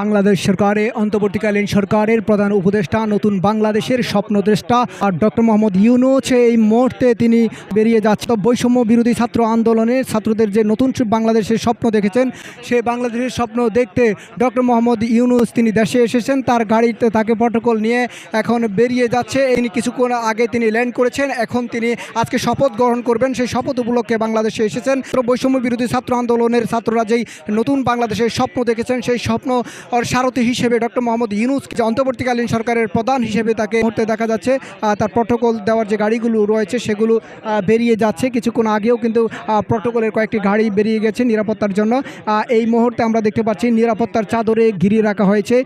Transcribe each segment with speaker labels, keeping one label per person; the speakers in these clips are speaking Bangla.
Speaker 1: বাংলাদেশ সরকারে, অন্তর্বর্তীকালীন সরকারের প্রধান উপদেষ্টা, নতুন বাংলাদেশের স্বপ্নদ্রষ্টা আর ডক্টর মোহাম্মদ ইউনুস। এই মুহূর্তে তিনি বেরিয়ে যাচ্ছে বৈষম্য বিরোধী ছাত্র আন্দোলনের ছাত্রদের যে নতুন বাংলাদেশের স্বপ্ন দেখেছেন, সেই বাংলাদেশের স্বপ্ন দেখতে ডক্টর মোহাম্মদ ইউনুস তিনি দেশে এসেছেন। তার গাড়িতে তাকে প্রটোকল নিয়ে এখন বেরিয়ে যাচ্ছে। তিনি কিছুক্ষণ আগে তিনি ল্যান্ড করেছেন। এখন তিনি আজকে শপথ গ্রহণ করবেন। সেই শপথ উপলক্ষে বাংলাদেশে এসেছেন। বৈষম্য বিরোধী ছাত্র আন্দোলনের ছাত্ররা যেই নতুন বাংলাদেশের স্বপ্ন দেখেছেন, সেই স্বপ্ন সারথি হিসেবে ডক্টর মোহাম্মদ ইউনুস যে অন্তর্বর্তীকালীন সরকারের প্রধান হিসেবে তাকে মুহূর্তে দেখা যাচ্ছে তার প্রটোকল দেওয়ার যে গাড়িগুলো রয়েছে সেগুলো বেরিয়ে যাচ্ছে। কিছুক্ষণ আগেও কিন্তু প্রটোকলের কয়েকটি গাড়ি বেরিয়ে গেছে নিরাপত্তার জন্য। এই মুহূর্তে আমরা দেখতে পাচ্ছি নিরাপত্তার চাদরে ঘিরে রাখা হয়েছে।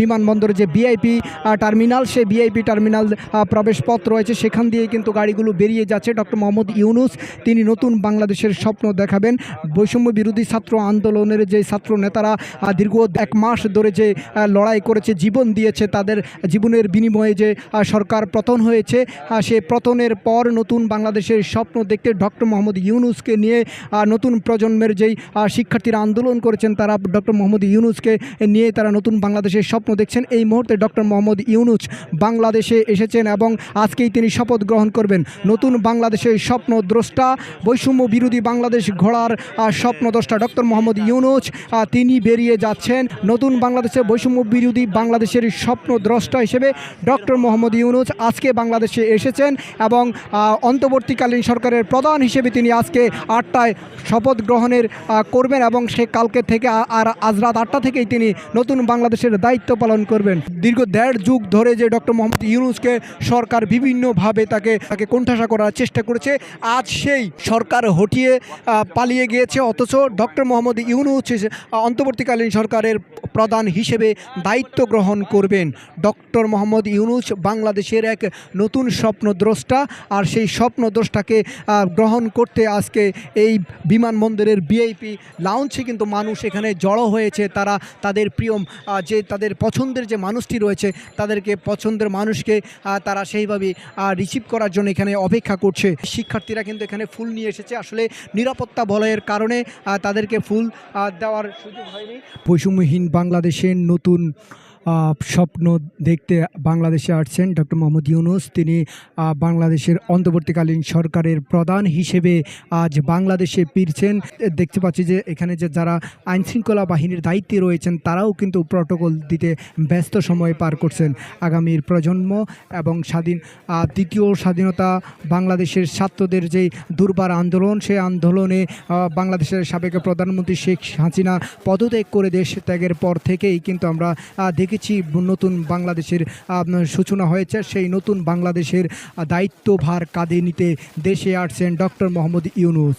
Speaker 1: বিমানবন্দরে যে বিআইপি টার্মিনাল সে বিআইপি টার্মিনাল প্রবেশপথ রয়েছে। সেখান দিয়ে কিন্তু গাড়িগুলো বেরিয়ে যাচ্ছে। ডক্টর মোহাম্মদ ইউনুস, তিনি নতুন বাংলাদেশের স্বপ্ন দেখাবেন। বৈষম্য বিরোধী ছাত্র আন্দোলনের যে ছাত্র নেতারা দীর্ঘ এক মাস ধরে যে লড়াই করেছে, জীবন দিয়েছে, তাদের জীবনের বিনিময়ে যে সরকার পতন হয়েছে সে পতনের পর নতুন বাংলাদেশের স্বপ্ন দেখতে ডক্টর মোহাম্মদ ইউনুসকে নিয়ে নতুন প্রজন্মের যেই শিক্ষার্থীরা আন্দোলন করেছেন, তারা ডক্টর মোহাম্মদ ইউনুসকে নিয়ে তারা নতুন বাংলাদেশের স্বপ্ন দেখছেন। এই মুহূর্তে ডক্টর মোহাম্মদ ইউনুস বাংলাদেশে এসেছেন এবং আজকেই তিনি শপথ গ্রহণ করবেন। নতুন বাংলাদেশের স্বপ্ন দ্রষ্টা, বৈষম্য বিরোধী বাংলাদেশ ঘোড়ার স্বপ্নদ্রষ্টা ডক্টর মোহাম্মদ ইউনুস তিনি বেরিয়ে যাচ্ছেন। নতুন বাংলাদেশের বৈষম্য বিরোধী বাংলাদেশের স্বপ্ন দ্রষ্টা হিসেবে ডক্টর মোহাম্মদ ইউনুস আজকে বাংলাদেশে এসেছেন এবং অন্তর্বর্তীকালীন সরকারের প্রধান হিসেবে তিনি আজকে আটটায় শপথ গ্রহণের করবেন এবং সে কালকে থেকে আর আজ রাত আটটা থেকেই তিনি নতুন বাংলাদেশের দায়িত্ব পালন করবেন। দীর্ঘ দেড় যুগ ধরে যে ডক্টর মোহাম্মদ ইউনুসকে সরকার বিভিন্নভাবে তাকে তাকে কোণঠাসা করার চেষ্টা করেছে, আজ সেই সরকার হটিয়ে পালিয়ে গিয়েছে, অথচ ডক্টর মোহাম্মদ ইউনুস অন্তর্বর্তীকালীন সরকারের প্রধান হিসেবে দায়িত্ব গ্রহণ করবেন ডক্টর মোহাম্মদ ইউনুস, বাংলাদেশের এক নতুন স্বপ্নদ্রষ্টা। আর সেই স্বপ্নদ্রষ্টাকে গ্রহণ করতে আজকে এই বিমানবন্দরের বিআইপি লাউঞ্জে কিন্তু মানুষ এখানে জড়ো হয়েছে। তারা তাদের প্রিয় যে তাদের পছন্দের যে মানুষটি রয়েছে, তাদেরকে পছন্দের মানুষকে তারা সেইভাবে রিসিভ করার জন্য এখানে অপেক্ষা করছে। শিক্ষার্থীরা কিন্তু এখানে ফুল নিয়ে এসেছে। আসলে নিরাপত্তা বলয়ের কারণে তাদেরকে ফুল দেওয়ার সুযোগ হয়নি। বৈষম্যহীন বাংলাদেশের নতুন স্বপ্ন দেখতে বাংলাদেশে আসছেন ডক্টর মোহাম্মদ ইউনুস। তিনি বাংলাদেশের অন্তর্বর্তীকালীন সরকারের প্রধান হিসেবে আজ বাংলাদেশে ফিরছেন। দেখতে পাচ্ছি যে এখানে যে যারা আইনশৃঙ্খলা বাহিনীর দায়িত্বে রয়েছেন তারাও কিন্তু প্রটোকল দিতে ব্যস্ত সময় পার করছেন আগামীর প্রজন্ম এবং স্বাধীন তৃতীয় স্বাধীনতা বাংলাদেশের ছাত্রদের যেই দুর্বার আন্দোলন সেই আন্দোলনে বাংলাদেশের সাবেক প্রধানমন্ত্রী শেখ হাসিনা পদত্যাগ করে দেশ ত্যাগের পর থেকেই কিন্তু আমরা আহ, দেখেছি, নতুন বাংলাদেশের সূচনা হয়েছে। সেই নতুন বাংলাদেশের দায়িত্বভার কাঁধে নিতে দেশে আসছেন ডক্টর মোহাম্মদ ইউনুস।